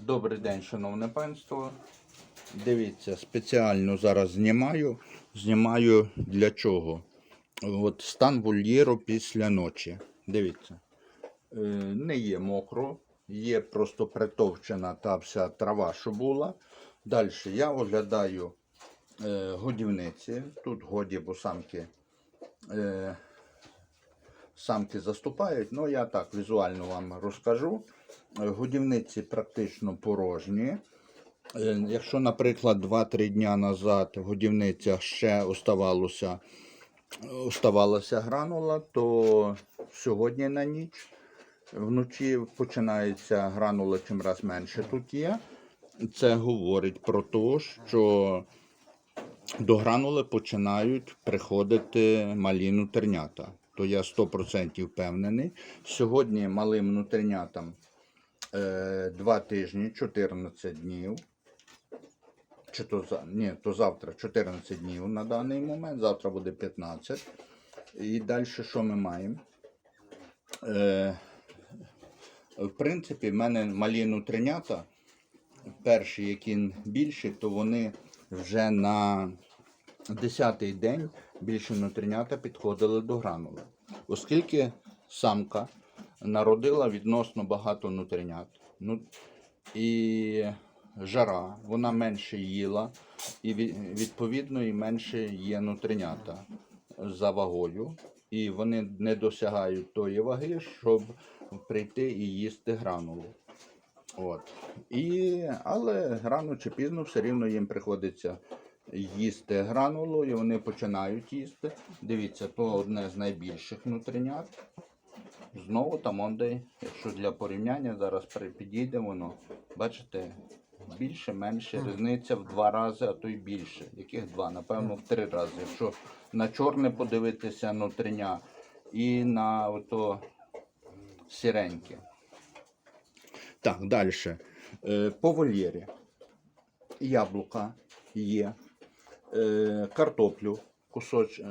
Добрий день, шановне панство. Дивіться, спеціально зараз знімаю. Знімаю для чого? От стан вольєру після ночі. Дивіться. Е, Не є мокро, є просто притовчена та вся трава, що була. Далі я оглядаю е, годівниці. Тут годі, бо самки, е, самки заступають. Ну, я так візуально вам розкажу. Е, Годівниці практично порожні. Е, Якщо, наприклад, 2-3 дня назад в годівницях ще оставалося, оставалася гранула, то сьогодні на ніч вночі починається гранула чим раз менше тут є. Це говорить про те, що до гранули починають приходити малі нутринята. То я 100% впевнений. Сьогодні малим нутринятам е, 2 тижні, 14 днів. Чи то, ні, то завтра 14 днів на даний момент, завтра буде 15. І далі що ми маємо? Е, в принципі, в мене малі нутринята, перші, які більші, то вони вже на 10-й день більше нутринята підходили до гранули. Оскільки самка народила відносно багато нутринят. Ну, і жара, вона менше їла, і відповідно і менше є нутринята за вагою. І вони не досягають тої ваги, щоб прийти і їсти гранулу. От. І, але рано чи пізно все рівно їм приходиться їсти гранулу, і вони починають їсти. Дивіться, то одне з найбільших нутринят. Знову там онде, якщо для порівняння, зараз підійде воно, бачите, більше, менше, різниця в два рази, а то й більше. Яких два? Напевно, в три рази. Якщо на чорне подивитися нутриня і на ото сіреньке. Так, далі. По вольєрі. Яблука є. Е, Картоплю кусоч е,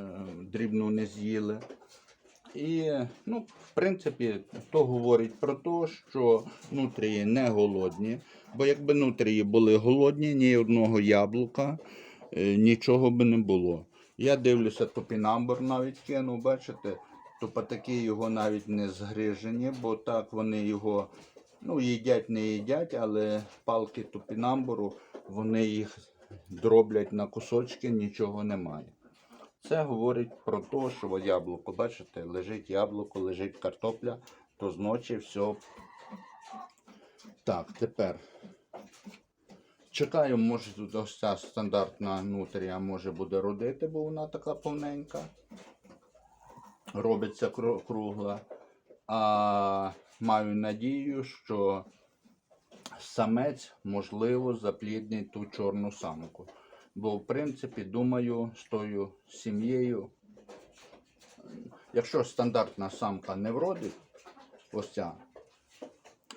дрібну не з'їли. І, ну, в принципі, то говорить про те, що нутрії не голодні. Бо якби нутрії були голодні, ні одного яблука, е, нічого би не було. Я дивлюся, топінамбур навіть кинув, бачите, топатаки його навіть не згрижені, бо так вони його ну, їдять, не їдять, але палки топінамбуру, вони їх дроблять на кусочки, нічого немає. Це говорить про те, що яблуко, бачите, лежить яблуко, лежить картопля, то зночі все. Так, тепер. Чекаю, може тут ось ця стандартна нутрія може буде родити, бо вона така повненька. Робиться кругла. А маю надію, що самець можливо запліднить ту чорну самку. Бо, в принципі, думаю, з тою сім'єю, якщо стандартна самка не вродить, ось ця,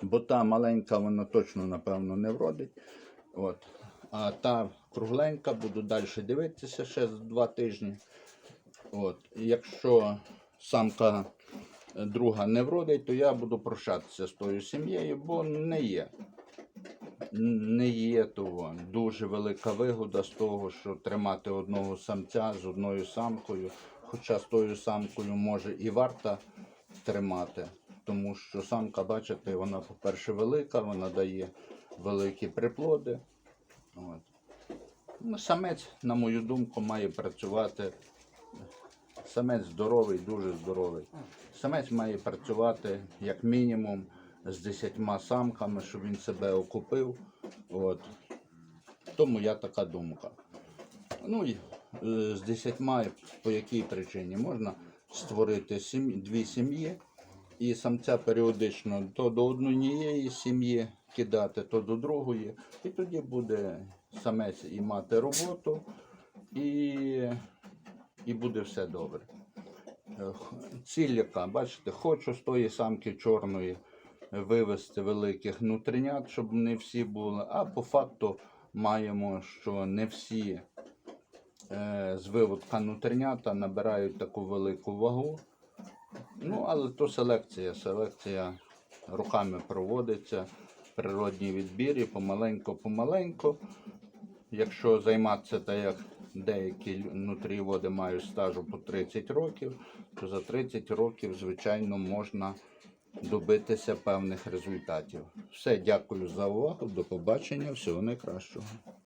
бо та маленька, вона точно, напевно, не вродить. От. А та кругленька, буду далі дивитися ще за два тижні. От. Якщо самка друга не вродить, то я буду прощатися з тою сім'єю, бо не є. Не є того. Дуже велика вигода з того, що тримати одного самця з одною самкою. Хоча з тою самкою може і варто тримати, тому що самка, бачите, вона, по-перше, велика, вона дає великі приплоди. От. Ну, самець, на мою думку, має працювати. Самець здоровий, дуже здоровий. Самець має працювати як мінімум з 10 самками, щоб він себе окупив. От. Тому я така думка. Ну і е, з 10 по якій причині можна створити сім... дві сім'ї і самця періодично то до однієї сім'ї кидати, то до другої. І тоді буде самець і мати роботу, і, і буде все добре. Е, Ціль яка, бачите, хочу з тої самки чорної вивести великих нутринят, щоб не всі були. А по факту маємо, що не всі е, з виводка нутринята набирають таку велику вагу. Ну, але то селекція. Селекція руками проводиться. природній відбір і помаленько-помаленько. Якщо займатися так, як деякі нутрієводи мають стажу по 30 років, то за 30 років, звичайно, можна добитися певних результатів. Все, дякую за увагу. До побачення. Всього найкращого.